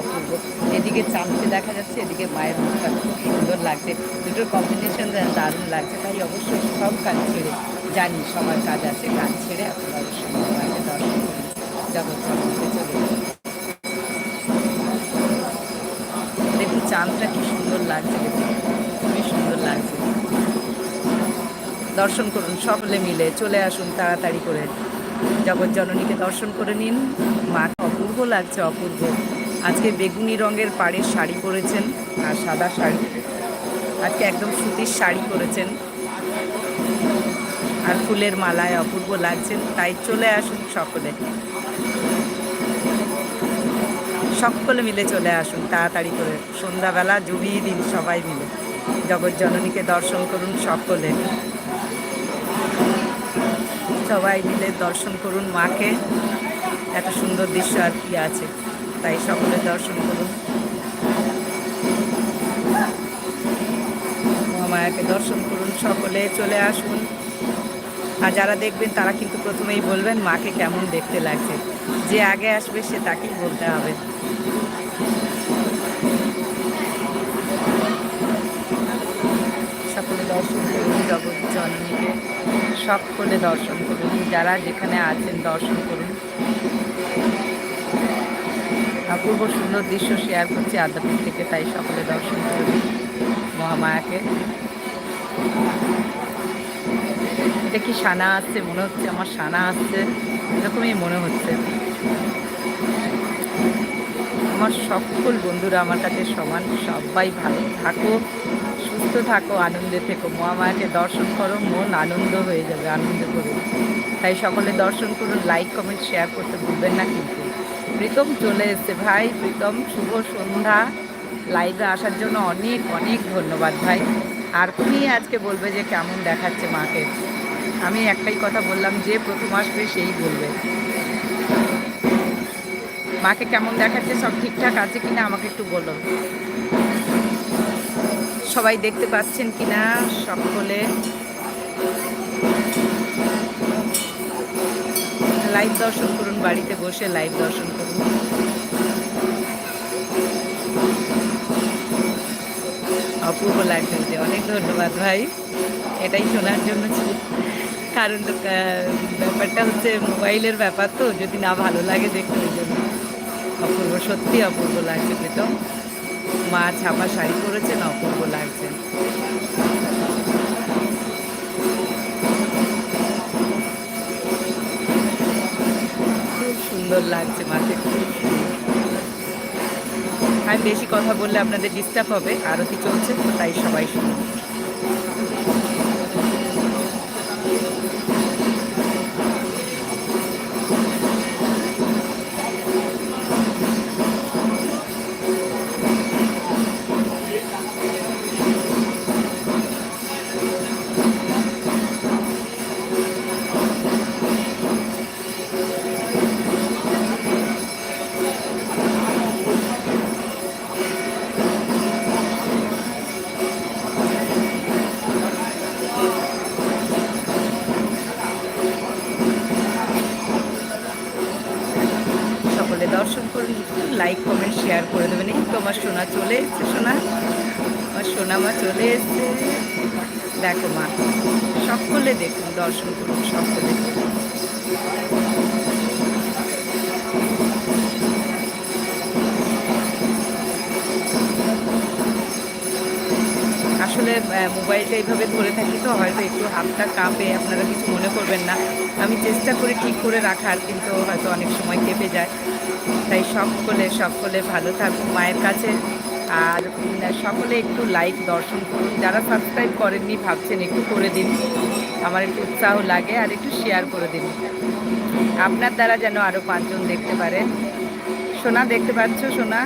অপূর্ব। এদিকে চাঁদকে দেখা যাচ্ছে, এদিকে মায়ের মুখটা খুব সুন্দর লাগছে। দুটোর কম্বিনেশন দারুণ লাগছে, তাই অবশ্যই সব কাজ ছেড়ে জানি সবার কাজ আছে, কাজ ছেড়ে আপনারা অবশ্যই দর্শন চলে দেখুন চাঁদটা কি সুন্দর লাগছে খুবই সুন্দর লাগছে। দর্শন করুন, সকলে মিলে চলে আসুন তাড়াতাড়ি করে। জগৎ জননীকে দর্শন করে নিন। মা অপূর্ব লাগছে, অপূর্ব। আজকে বেগুনি রঙের পাড়ের শাড়ি পরেছেন, আর সাদা শাড়ি। আজকে একদম সুতির শাড়ি পরেছেন। আর ফুলের মালায় অপূর্ব লাগছেন, তাই চলে আসুন সকলে। সকলে মিলে চলে আসুন, তাড়াতাড়ি করে। সন্ধ্যাবেলা জমিয়ে দিন সবাই মিলে। জগৎ জননীকে দর্শন করুন সকলে। সবাই মিলে দর্শন করুন মাকে। এত সুন্দর দৃশ্য আর কি আছে। তাই সকলে দর্শন করুন। মহামায়াকে দর্শন করুন সকলে, চলে আসুন। আর যারা দেখবেন তারা কিন্তু প্রথমেই বলবেন, মাকে কেমন দেখতে লাগছে? যে আগে আসবে সে তাকেই বলতে হবে। সকলে দর্শন করুন, জগৎ জননীকে। সকলে দর্শন করুন, যারা যেখানে আছেন দর্শন করুন। অপূর্ব সুন্দর দৃশ্য শেয়ার করছি আদ্যাপীঠ থেকে, তাই সকলে দর্শন করুন মহামায়াকে। এটা কি সানা আসছে? মনে হচ্ছে আমার সানা আসছে। এরকমই মনে হচ্ছে। আমার সকল বন্ধুরা আমার কাছে সমান, সবাই ভালো থাকো, সুস্থ থাকো, আনন্দে থেকো। মহামায়াকে দর্শন করো, মন আনন্দ হয়ে যাবে, আনন্দ করো। তাই সকলে দর্শন করুন লাইক কমেন্ট শেয়ার করতে ভুলবেন না কিন্তু। প্রীতম চলে এসছে। ভাই, প্রীতম, শুভ সন্ধ্যা। লাইভে আসার জন্য অনেক অনেক ধন্যবাদ ভাই। আর তুমি আজকে বলবে যে কেমন দেখাচ্ছে মাকে। আমি একটাই কথা বললাম, যে প্রথম আসবে সেই বলবে। মাকে কেমন দেখাচ্ছে, সব ঠিকঠাক আছে কিনা আমাকে একটু বলো। সবাই দেখতে পাচ্ছেন কিনা? সকলে লাইভ দর্শন করুন, বাড়িতে বসে লাইভ দর্শন অপূর্ব লাগছে অনেক ধন্যবাদ ভাই। এটাই শোনার জন্য ছিল। কারণ ব্যাপারটা হচ্ছে মোবাইলের ব্যাপার তো, যদি না ভালো লাগে দেখতে ওই জন্য। অপূর্ব, সত্যি অপূর্ব লাগছে প্রীতম। মা ছাপা শাড়ি পরেছেন, অপূর্ব লাগছে। খুব সুন্দর লাগছে মাকে, খুব সুন্দর। আমি বেশি কথা বললে আপনাদের ডিস্টার্ব হবে আরতি চলছে তাই সবাই শুনুন। লাইক কমেন্ট শেয়ার করে দেবেন। এই তোমার সোনা চলে এসছে, সোনা। আমার সোনা মা চলে এসছে। দেখো মা, সকলে দেখুন, দর্শন করুন, সকলে আসলে মোবাইলটা এইভাবে ধরে থাকি তো হয়তো একটু হাতটা কাঁপে, আপনারা কিছু মনে করবেন না। আমি চেষ্টা করি ঠিক করে রাখার, কিন্তু হয়তো অনেক সময় কেঁপে যায়। তাই সকলে সকলে ভালো থাকুন মায়ের কাছে। আর সকলে একটু লাইক দর্শন করুন। যারা সাবস্ক্রাইব করেননি, ভাবছেন একটু করে দিন। আমার একটু উৎসাহ লাগে, আর একটু শেয়ার করে দিন। আপনার দ্বারা যেন আরও পাঁচজন দেখতে পারেন। সোনা, দেখতে পাচ্ছ সোনা?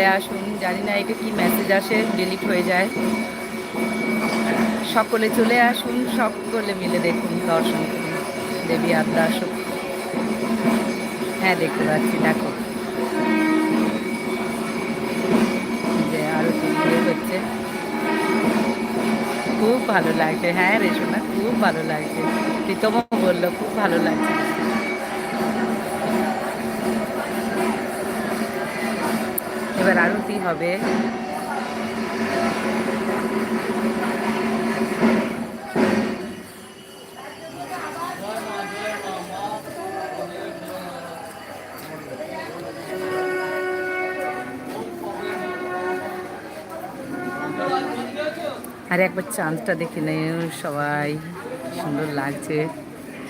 চলে আসুন। জানি না এটা কি মেসেজ আসে ডিলিট হয়ে যায়। সকলে চলে আসুন, সকলে মিলে দেখুন দর্শন করুন। দেবী আদ্যা আসুক। হ্যাঁ দেখতে পাচ্ছি, দেখো। যে আরও হচ্ছে। খুব ভালো লাগছে। হ্যাঁ রেশোনা খুব ভালো লাগছে। প্রীতম বলল, খুব ভালো লাগছে। এবার আরতি হবে? আর একবার চাঁদটা দেখে নেই সবাই সুন্দর লাগছে।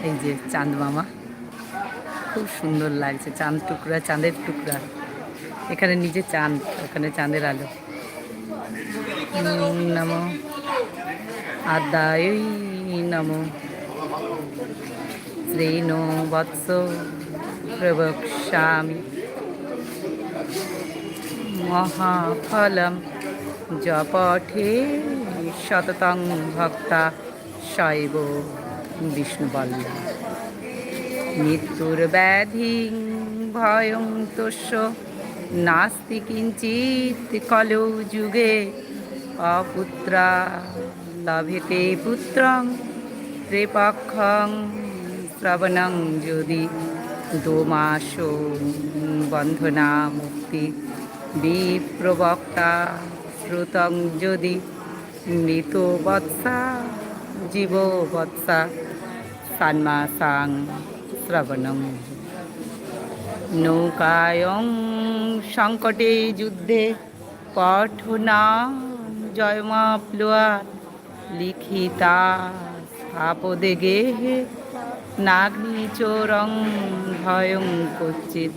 এই যে চাঁদ মামা, খুব সুন্দর লাগছে, চাঁদ টুকরা, চাঁদের টুকরা। এখানে নিজে চাঁদ ওখানে চাঁদের আলো। নমো। আদায় নমো। শ্রেণো বৎস প্রবক্ষ্যামি। মহাফলম জপঠে শততং ভক্তা শৈব বিষ্ণুবল্ল মৃত্যুর ব্যাধি ভয়ং তোষ্য নাস্তি কিঞ্চিত কলৌ যুগে অপুত্রা লভেতে পুত্রং ত্রিপক্ষং শ্রবণং যদি দোমাস বন্ধনা মুক্তি। বিপ্রবক্তা শ্রুতং যদি মৃত বৎসা জীব বৎসা সান্মাসাং শ্রবণং। নৌকায়ং সংকটে যুদ্ধে পঠনা জয়মাপ্লুয়া লিখিতা আপদে গেহে নাগ্নি চোরং ভয়ং কচ্ছিত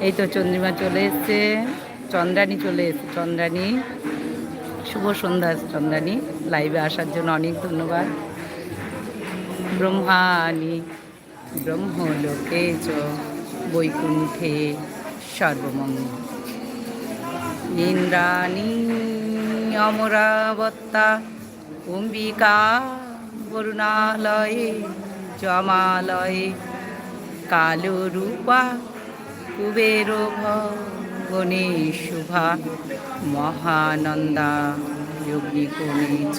এই তো চন্দ্রিমা চলে এসছে চন্দ্রানী চলে এসছে চন্দ্রানী শুভ সন্ধ্যা চন্দ্রানী লাইভে আসার জন্য অনেক ধন্যবাদ। ব্রহ্মাণী, ব্রহ্মলোকে চ বৈকুণ্ঠে সর্বমঙ্গল। ইন্দ্রাণী অমরাবত্তা, অম্বিকা বরুণালয়ে, জমালয়ে কালো রূপা কুবের ভবনে শুভা মহানন্দা, যজ্ঞিকোণে চ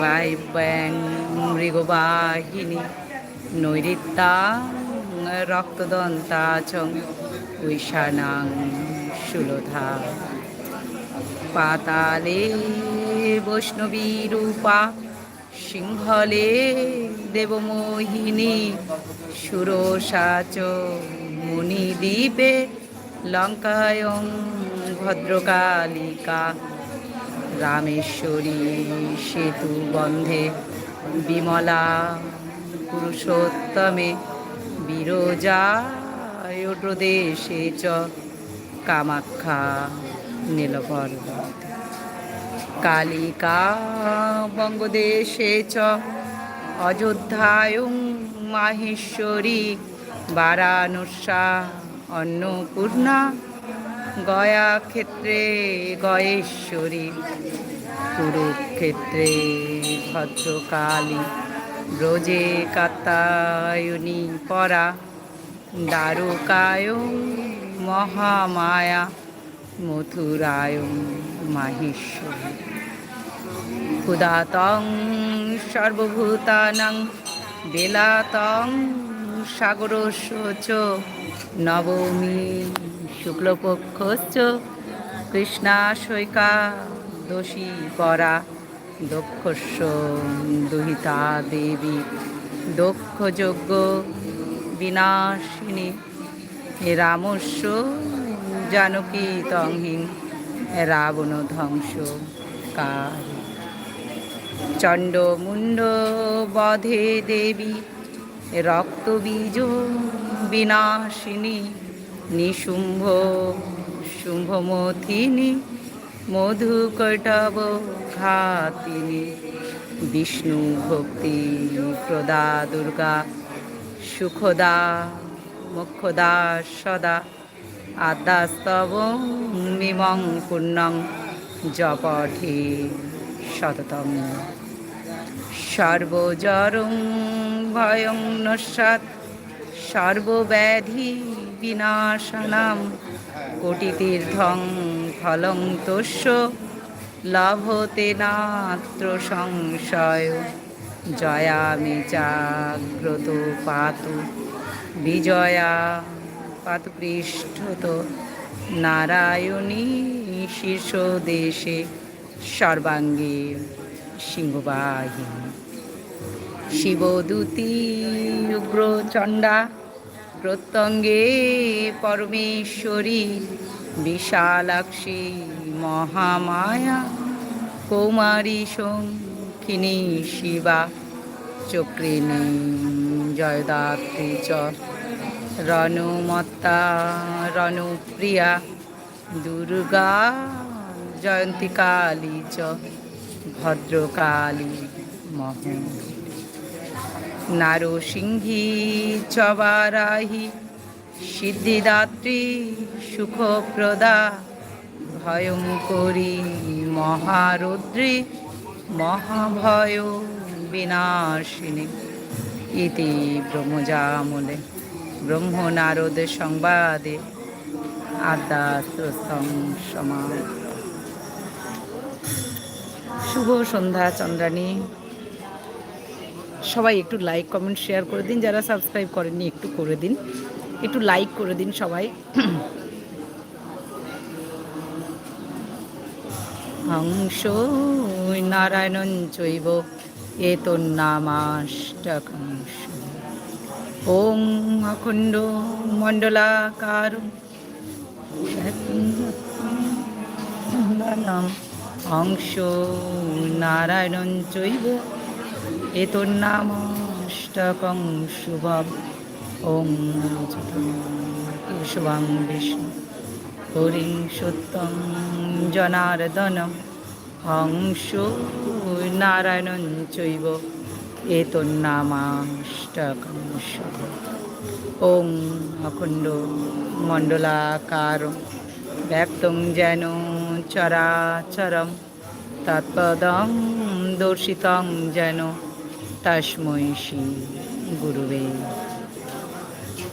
বায়ব্যাং মৃগবাহিনী নৈরিত্যা রক্তদন্তা চ ঐশানাং সুলধা। পাতালে বৈষ্ণবী রূপা, সিংহলে দেবমোহিনী, সুরসাচ মুনিদ্বীপে লঙ্কায়ং ভদ্রকালিকা। রামেশ্বরী সেতু বন্ধে বিমলা পুরুষোত্তমে বিরজায়োদ্রদেশে চ। কামাখ্যা নীলপর্বত। কালিকা বঙ্গদেশে চ। অযোধ্যায়ং মাহেশ্বরী বারাণসা অন্নপূর্ণা গয়া ক্ষেত্রে গয়েশ্বরী। কুরুক্ষেত্রে ভদ্রকালী ব্রজে কাত্তায়নী পরা দ্বারকায় মহামায়া মথুরায় মাহেশ্বরী। ক্ষুদাতং সর্বভূতানাং বেলাতং সাগরস্য চ নবমী শুক্লপক্ষ শুক্লপক্ষশ্চ কৃষ্ণাশৈকা দোষী পরা। দক্ষস্য দুহিতা দেবী দক্ষযজ্ঞ বিনাশিনী, রামস্য জানকী তংহিং রাবণ ধ্বংস কারী। চণ্ড মুন্ড বধে দেবী, রক্তবীজ বিনাশিনী, নিশুম্ভ শুম্ভমথিনী, মধুকৈটব ঘাতিনী বিষ্ণু ভক্তি, প্রদা, দুর্গা, সুখদা মুখদা সদা আদাস্তব মিমং পুণ্যং জপঠে সততম সর্বজরং ভয়ং নস্যাৎ সর্বব্যাধি বিনাশনাম, কোটিতীর্থং ফলং তোষ্য লভতে নাত্র সংশয়। জয়ামি জাগ্রত পাতু, বিজয়া পাতু পৃষ্ঠত নারায়ণী শীর্ষ দেশে সর্বাঙ্গে সিংহবাহিনী শিবদূতী উগ্রচণ্ডা, প্রত্যঙ্গে পরমেশ্বরী, বিশালাক্ষী মহামায়া। কৌমারী শঙ্খিনী শিবা, চক্রিণী জয়দাত্রী চ। রণমত্তা রণপ্রিয়া, দুর্গা জয়ন্তী কালী চ। ভদ্রকালী মহ নারসিংহী চবারাহি, সিদ্ধিদাত্রী সুখপ্রদা। ভয়ঙ্করী মহারুদ্রী, মহাভয় বিনাশিনী। ইতি ব্রহ্মজামলে ব্রহ্ম নারদ সংবাদে সমান শুভ সন্ধ্যা চন্দ্রানী সবাই একটু লাইক কমেন্ট শেয়ার করে দিন। যারা সাবস্ক্রাইব করেননি, একটু করে দিন। একটু লাইক করে দিন সবাই। হংস নারায়ণন চৈব এতন্নামাষ্টকংস ওং অখণ্ড মণ্ডলাকার। অংশ নারায়ণন চৈব এতন্নামাষ্টকং শুভম ওং শুভং বিষ্ণু। হরিং সত্যং জনার্দনম হংস নারায়ণন চৈব এতন্নামাষ্টকং ওং অখণ্ড মণ্ডলাকার, ব্যক্তং যেন চরাচরম, তৎপদং দর্শিতং যেন, তস্মৈ শ্রী গুরুবে।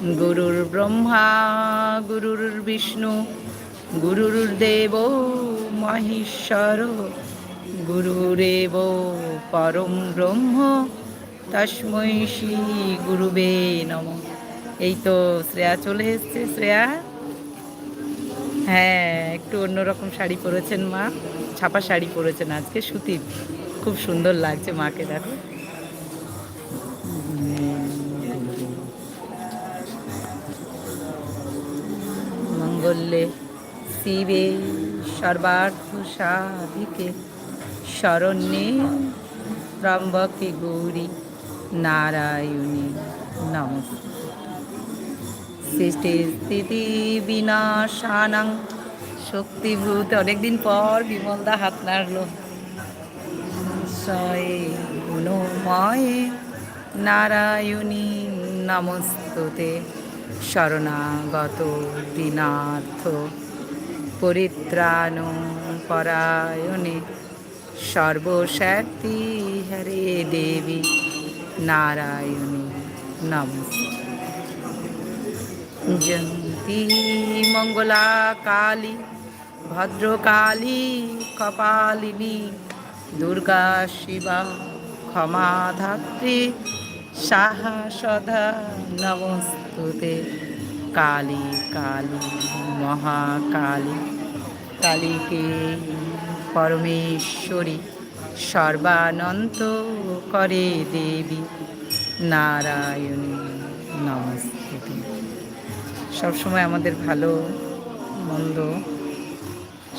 গুরুর ব্রহ্মা, গুরুর বিষ্ণু গুরুর্দেব মহেশ্বর গুরুরেব পরম ব্রহ্ম, তস্মৈ শ্রী গুরুবে নম। এই তো শ্রেয়া চলে এসছে, শ্রেয়া। হ্যাঁ একটু অন্যরকম শাড়ি পরেছেন মা। ছাপা শাড়ি পরেছেন আজকে, সুতির। খুব সুন্দর লাগছে মাকে দেখো। মঙ্গলে শিবে সর্বার্থ সাধিকে শরণ্যে ত্রম্বকে গৌরী নারায়ণী নমস্তে সৃষ্টি স্থিতি বিনাশানাং শক্তিভূত। অনেকদিন পর বিমলদা হাত নাড়লো। সয়ে গুণময়ে নারায়ণী নমস্তুতে। শরণাগত দীনার্থ পরিত্রাণ পরায়ণে সর্বস্বার্থী হরে দেবী নারায়ণী নমস্তে জয়ন্তী মঙ্গলা কালী ভদ্রকালী, কপালিনী, দুর্গা শিবা ক্ষমাধাত্রী সাহা সদা নমস্তুতে কালী কালী মহাকালী কালীকে পরমেশ্বরী সর্বানন্ত করে দেবী নারায়ণী নমস্তুতে সবসময় আমাদের ভালো, মন্দ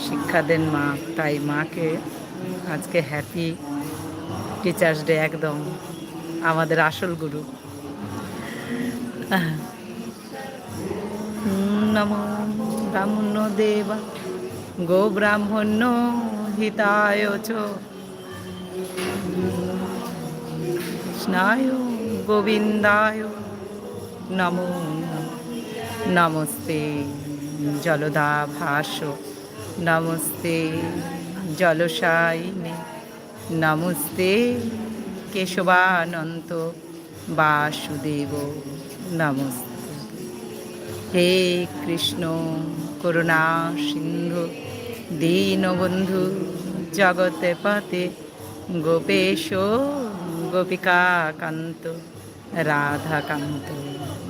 শিক্ষা দেন মা, তাই মাকে আজকে হ্যাপি টিচার্স ডে একদম, আমাদের আসল গুরু। নম ব্রাহ্মণ দেবা গো ব্রাহ্মণ্য হিতায় কৃষ্ণায় গোবিন্দায় নমো নমঃ নমস্তে জলদা ভাস নমস্তে জলসায়িনী নমস্তে কেশবানন্ত বাসুদেব নমস্তে। হে কৃষ্ণ করুণা সিন্ধু দীনবন্ধু জগতে পতে গোপেশ গোপিকা কান্ত রাধাকান্ত,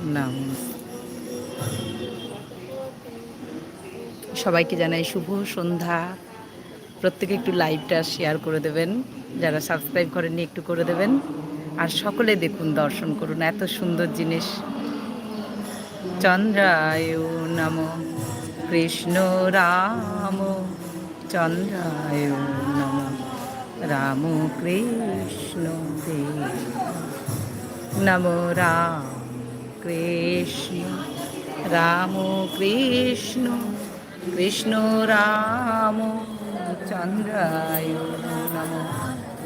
নমস্তে। সবাইকে জানাই শুভ সন্ধ্যা। প্রত্যেকে একটু লাইভটা শেয়ার করে দেবেন। যারা সাবস্ক্রাইব করেননি একটু করে দেবেন। আর সকলে দেখুন, দর্শন করুন। এত সুন্দর জিনিস। চন্দ্রায় নম, কৃষ্ণ রাম। চন্দ্রায় নম, রাম কৃষ্ণ দেব। নম রাম কৃষ্ণ রাম কৃষ্ণ কৃষ্ণ রাম। চন্দ্রায় নম,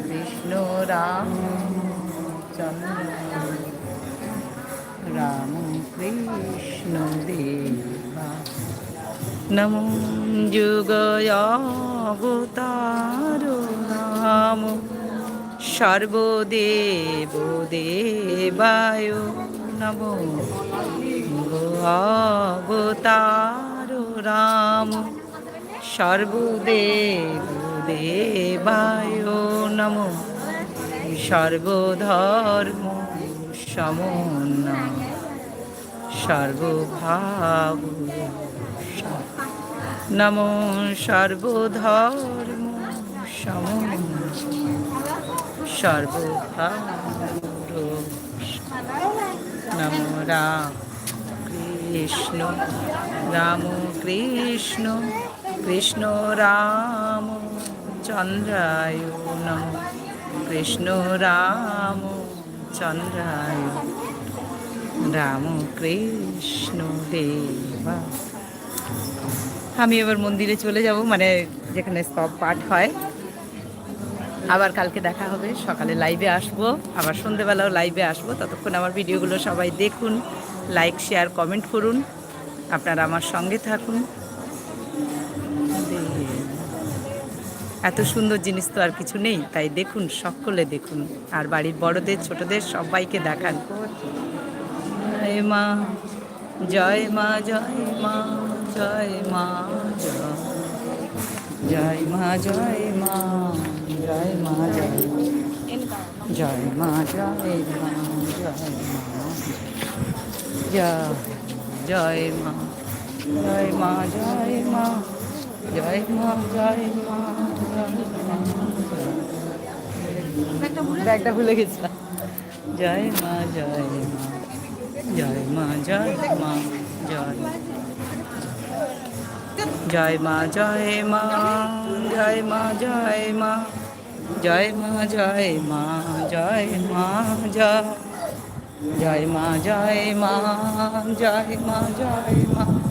কৃষ্ণ রাম। चन्द्र रामकृष्णदेवा नमो जुगयावतारो नाम। সর্বদেব দেবায় নম অবতার রাম সর্বদেব দেবায় নমঃ সর্বধর্ম সমন্বয় সর্বভাব নম সর্বধর্ম সমন্বয় সর্বভাব নম রাম কৃষ্ণ রাম কৃষ্ণ কৃষ্ণ রাম চন্দ্রায় নম। কৃষ্ণ রাম চন্দ্রায় রাম কৃষ্ণ দেবা আমি এবার মন্দিরে চলে যাব মানে যেখানে সব পাঠ হয়। আবার কালকে দেখা হবে, সকালে লাইভে আসব। আবার সন্ধেবেলাও লাইভে আসব। ততক্ষণ আমার ভিডিওগুলো সবাই দেখুন লাইক শেয়ার কমেন্ট করুন। আপনারা আমার সঙ্গে থাকুন। এত সুন্দর জিনিস তো আর কিছু নেই তাই দেখুন সকলে দেখুন আর বাড়ির বড়দের ছোটদের সবাইকে দেখান জয় মা জয় মা জয় মা জয় মা জয় মা জয় মা জয় মা জয় জয় মা জয় মা জয় মা জয় জয় মা জয় মা জয় মা জয় মা জয় মা ব্যাগটা ভুলে গেছিলাম জয় মা জয় মা জয় মা জয় মা জয় জয় মা জয় মা জয় মা জয় মা জয় মা জয় মা জয় মা জয় জয় মা জয় মা জয় মা জয় মা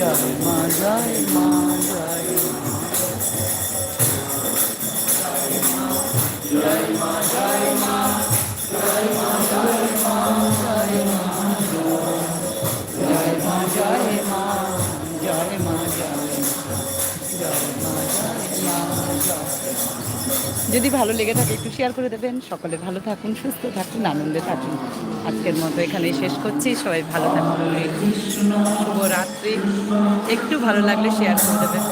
じゃあ混ま যদি ভালো লেগে থাকে, একটু শেয়ার করে দেবেন। সকলে ভালো থাকুন, সুস্থ থাকুন, আনন্দে থাকুন। আজকের মতো এখানেই শেষ করছি। সবাই ভালো থাকুন। শুভরাত্রি। একটু ভালো লাগলে শেয়ার করে দেবেন।